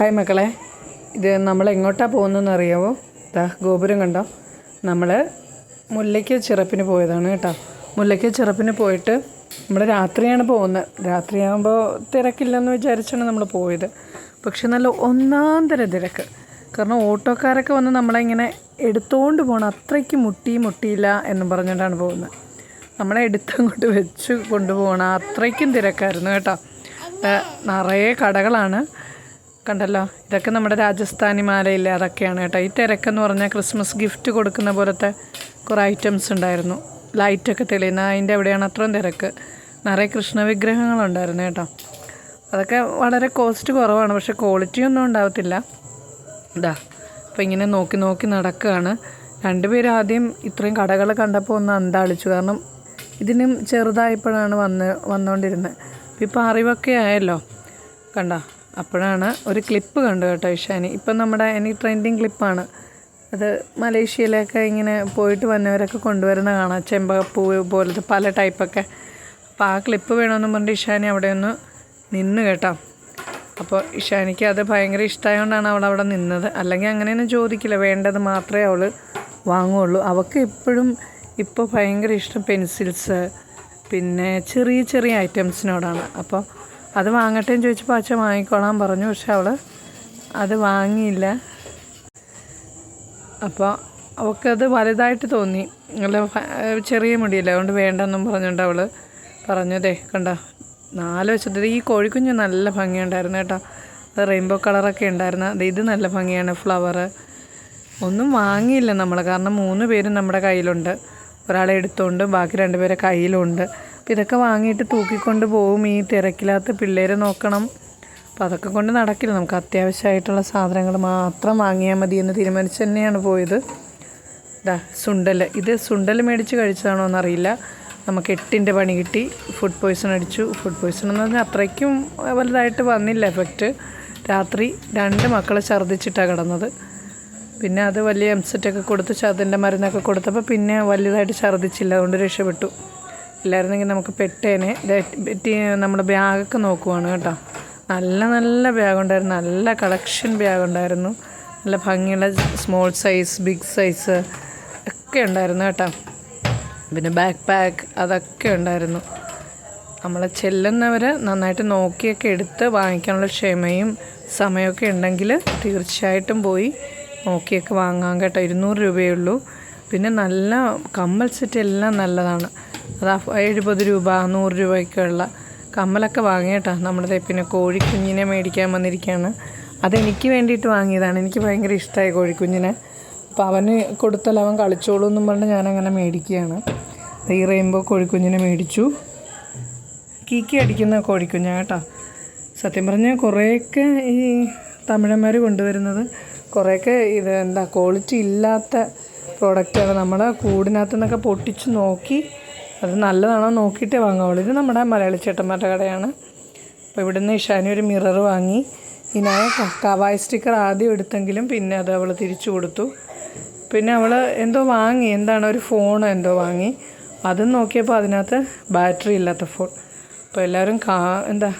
Hi മക്കളെ. ഇത് നമ്മൾ എങ്ങോട്ടാണ് പോകുന്നതെന്ന് അറിയാവോ ദാ ഗോപുരം കണ്ടോ? നമ്മൾ മുല്ലയ്ക്ക് ചിറപ്പിന് പോയതാണ് കേട്ടോ. മുല്ലയ്ക്ക് ചിറപ്പിന് പോയിട്ട് നമ്മൾ രാത്രിയാണ് പോകുന്നത്. രാത്രിയാകുമ്പോൾ തിരക്കില്ലെന്ന് വിചാരിച്ചാണ് നമ്മൾ പോയത്. പക്ഷെ നല്ല ഒന്നാം തരം തിരക്ക്. കാരണം ഓട്ടോക്കാരൊക്കെ വന്ന് നമ്മളെ ഇങ്ങനെ എടുത്തുകൊണ്ട് പോകണം അത്രയ്ക്ക് മുട്ടി മുട്ടിയില്ല എന്ന് പറഞ്ഞുകൊണ്ടാണ് പോകുന്നത്. നമ്മളെ എടുത്തങ്ങോട്ട് വെച്ച് കൊണ്ടുപോകണം. അത്രയ്ക്കും തിരക്കായിരുന്നു കേട്ടോ. നിറയെ കടകളാണ്. കണ്ടല്ലോ? ഇതൊക്കെ നമ്മുടെ രാജസ്ഥാനി മാലയില്ലേ? അതൊക്കെയാണ് കേട്ടോ. ഈ തിരക്കെന്ന് പറഞ്ഞാൽ ക്രിസ്മസ് ഗിഫ്റ്റ് കൊടുക്കുന്ന പോലത്തെ കുറേ ഐറ്റംസ് ഉണ്ടായിരുന്നു. ലൈറ്റൊക്കെ തെളിയുന്ന. അതിന്റെ എവിടെയാണ് അത്രയും തിരക്ക്. നിറയെ കൃഷ്ണ വിഗ്രഹങ്ങളുണ്ടായിരുന്നു കേട്ടോ. അതൊക്കെ വളരെ കോസ്റ്റ് കുറവാണ്. പക്ഷേ ക്വാളിറ്റി ഒന്നും ഉണ്ടാവത്തില്ല. ഇതാ അപ്പോൾ ഇങ്ങനെ നോക്കി നോക്കി നടക്കുകയാണ്. രണ്ടുപേരും ആദ്യം ഇത്രയും കടകൾ കണ്ടപ്പോൾ ഒന്ന് അന്താളിച്ചു. കാരണം ഇതിനും ചെറുതായപ്പോഴാണ് വന്ന് വന്നുകൊണ്ടിരുന്നത് ഇപ്പോൾ അറിവൊക്കെ ആയല്ലോ. കണ്ട? അപ്പോഴാണ് ഒരു ക്ലിപ്പ് കണ്ടു കേട്ടോ ഇഷാനി. ഇപ്പം നമ്മുടെ ഇനി ട്രെൻഡിങ് ക്ലിപ്പാണ് അത് മലേഷ്യയിലൊക്കെ ഇങ്ങനെ പോയിട്ട് വന്നവരൊക്കെ കൊണ്ടുവരുന്ന കാണാം. ചെമ്പകപ്പൂ പോലത്തെ പല ടൈപ്പൊക്കെ അപ്പോൾ ആ ക്ലിപ്പ് വേണമെന്ന് പറഞ്ഞിട്ട് ഇഷാനി അവിടെ ഒന്ന് നിന്ന് കേട്ടോ. അപ്പോൾ ഇഷാനിക്ക് അത് ഭയങ്കര ഇഷ്ടമായതുകൊണ്ടാണ് അവൾ അവിടെ നിന്നത്. അല്ലെങ്കിൽ അങ്ങനെയൊന്നും ചോദിക്കില്ല. വേണ്ടത് മാത്രമേ അവൾ വാങ്ങുള്ളൂ അവൾക്ക് എപ്പോഴും ഇപ്പോൾ ഭയങ്കര ഇഷ്ടം പെൻസിൽസ് പിന്നെ ചെറിയ ചെറിയ ഐറ്റംസിനോടാണ് അപ്പോൾ അത് വാങ്ങട്ടെ എന്ന് ചോദിച്ചപ്പോൾ അച്ഛൻ വാങ്ങിക്കോളാൻ പറഞ്ഞു. പക്ഷെ അവൾ അത് വാങ്ങിയില്ല. അപ്പോൾ അവൾക്കത് വലുതായിട്ട് തോന്നി. നല്ല ചെറിയ മുടിയല്ലേ. അതുകൊണ്ട് വേണ്ടെന്നും പറഞ്ഞുകൊണ്ട് അവൾ പറഞ്ഞതേ കണ്ടോ? നാല് വശത്ത് ഈ കോഴിക്കുഞ്ഞ് നല്ല ഭംഗിയുണ്ടായിരുന്നു കേട്ടോ. അത് റെയിൻബോ കളറൊക്കെ ഉണ്ടായിരുന്നു. അത് ഇത് നല്ല ഭംഗിയാണ് ഫ്ലവർ ഒന്നും വാങ്ങിയില്ല നമ്മൾ കാരണം മൂന്ന് പേരും നമ്മുടെ കയ്യിലുണ്ട്. ഒരാളെ എടുത്തുകൊണ്ട് ബാക്കി രണ്ടുപേരെ കയ്യിലുണ്ട്. ഇതൊക്കെ വാങ്ങിയിട്ട് തൂക്കിക്കൊണ്ട് പോകും ഈ തിരക്കില്ലാത്ത പിള്ളേരെ നോക്കണം. അപ്പോൾ അതൊക്കെ കൊണ്ട് നടക്കില്ല. നമുക്ക് അത്യാവശ്യമായിട്ടുള്ള സാധനങ്ങൾ മാത്രം വാങ്ങിയാൽ മതി എന്ന് തീരുമാനിച്ച് തന്നെയാണ് പോയത്. ഇതാ സുണ്ടൽ ഇത് സുണ്ടൽ മേടിച്ച് കഴിച്ചതാണോ എന്നറിയില്ല. നമുക്ക് എട്ടിന്റെ പണി കിട്ടി. ഫുഡ് പോയ്സൺ അടിച്ചു. ഫുഡ് പോയ്സൺ എന്ന് പറഞ്ഞാൽ അത്രയ്ക്കും വലുതായിട്ട് വന്നില്ല എഫക്റ്റ് രാത്രി രണ്ട് മക്കളെ ഛർദ്ദിച്ചിട്ടാണ് കിടന്നത്. പിന്നെ അത് വലിയ എംസെറ്റൊക്കെ കൊടുത്ത് അതിന്റെ മരുന്നൊക്കെ കൊടുത്തപ്പോൾ പിന്നെ വലുതായിട്ട് ഛർദ്ദിച്ചില്ല. അതുകൊണ്ട് രക്ഷപ്പെട്ടു. ഇല്ലായിരുന്നെങ്കിൽ നമുക്ക് പെട്ടേനെ. നമ്മുടെ ബാഗൊക്കെ നോക്കുവാണ് കേട്ടോ. നല്ല നല്ല ബാഗുണ്ടായിരുന്നു. നല്ല കളക്ഷൻ ബാഗുണ്ടായിരുന്നു. നല്ല ഭംഗിയുള്ള സ്മോൾ സൈസ് ബിഗ് സൈസ് ഒക്കെ ഉണ്ടായിരുന്നു കേട്ടോ. പിന്നെ ബാക്ക് പാക്ക് അതൊക്കെ ഉണ്ടായിരുന്നു. നമ്മൾ ചെല്ലുന്നവർ നന്നായിട്ട് നോക്കിയൊക്കെ എടുത്ത് വാങ്ങിക്കാനുള്ള ക്ഷമയും സമയമൊക്കെ ഉണ്ടെങ്കിൽ തീർച്ചയായിട്ടും പോയി നോക്കിയൊക്കെ വാങ്ങാം കേട്ടോ. ഇരുന്നൂറ് രൂപയേ ഉള്ളൂ. പിന്നെ നല്ല കമ്മൽ സെറ്റ് എല്ലാം നല്ലതാണ്. എഴുപത് രൂപ നൂറ് രൂപയ്ക്കുള്ള കമ്മലൊക്കെ വാങ്ങിയിട്ടാണ് നമ്മുടെ പിന്നെ കോഴിക്കുഞ്ഞിനെ മേടിക്കാൻ വന്നിരിക്കുകയാണ് അതെനിക്ക് വേണ്ടിയിട്ട് വാങ്ങിയതാണ്. എനിക്ക് ഭയങ്കര ഇഷ്ടമായി കോഴിക്കുഞ്ഞിനെ. അപ്പോൾ അവന് കൊടുത്താൽ അവൻ കളിച്ചോളൂ എന്നും പറഞ്ഞ് ഞാനങ്ങനെ മേടിക്കുകയാണ്. ഈ റെയിൻബോ കോഴിക്കുഞ്ഞിനെ മേടിച്ചു. കീക്കി അടിക്കുന്ന കോഴിക്കുഞ്ഞാണ് കേട്ടോ. സത്യം പറഞ്ഞാൽ കുറേയൊക്കെ ഈ തമിഴന്മാർ കൊണ്ടുവരുന്നത് കുറേയൊക്കെ ഇത് എന്താ ക്വാളിറ്റി ഇല്ലാത്ത പ്രോഡക്റ്റാണ് നമ്മുടെ കൂടിനകത്തു നിന്നൊക്കെ പൊട്ടിച്ച് നോക്കി അത് നല്ലതാണോ നോക്കിയിട്ടേ വാങ്ങാവുള്ളൂ. ഇത് നമ്മുടെ മലയാളി ചേട്ടന്മാരുടെ കടയാണ്. അപ്പോൾ ഇവിടുന്ന് ഇഷാനി ഒരു മിറർ വാങ്ങി. ഇനായ കവായ് സ്റ്റിക്കർ ആദ്യം എടുത്തെങ്കിലും പിന്നെ അത് അവൾ തിരിച്ചു കൊടുത്തു. പിന്നെ അവൾ എന്തോ വാങ്ങി. എന്താണ് ഒരു ഫോൺ എന്തോ വാങ്ങി. അതും നോക്കിയപ്പോൾ അതിനകത്ത് ബാറ്ററി ഇല്ലാത്ത ഫോൺ. അപ്പോൾ എല്ലാവരും കാ എന്താ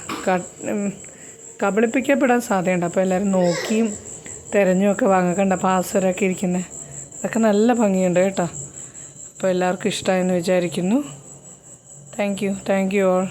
കബളിപ്പിക്കപ്പെടാൻ സാധ്യതയുണ്ട്. അപ്പോൾ എല്ലാവരും നോക്കിയും തിരഞ്ഞുമൊക്കെ വാങ്ങിക്കണ്ട പാസരൊക്കെ ഇരിക്കുന്നത് അതൊക്കെ നല്ല ഭംഗിയുണ്ട് കേട്ടോ. അപ്പോൾ എല്ലാവർക്കും ഇഷ്ടമായെന്ന് വിചാരിക്കുന്നു. Thank you thank you all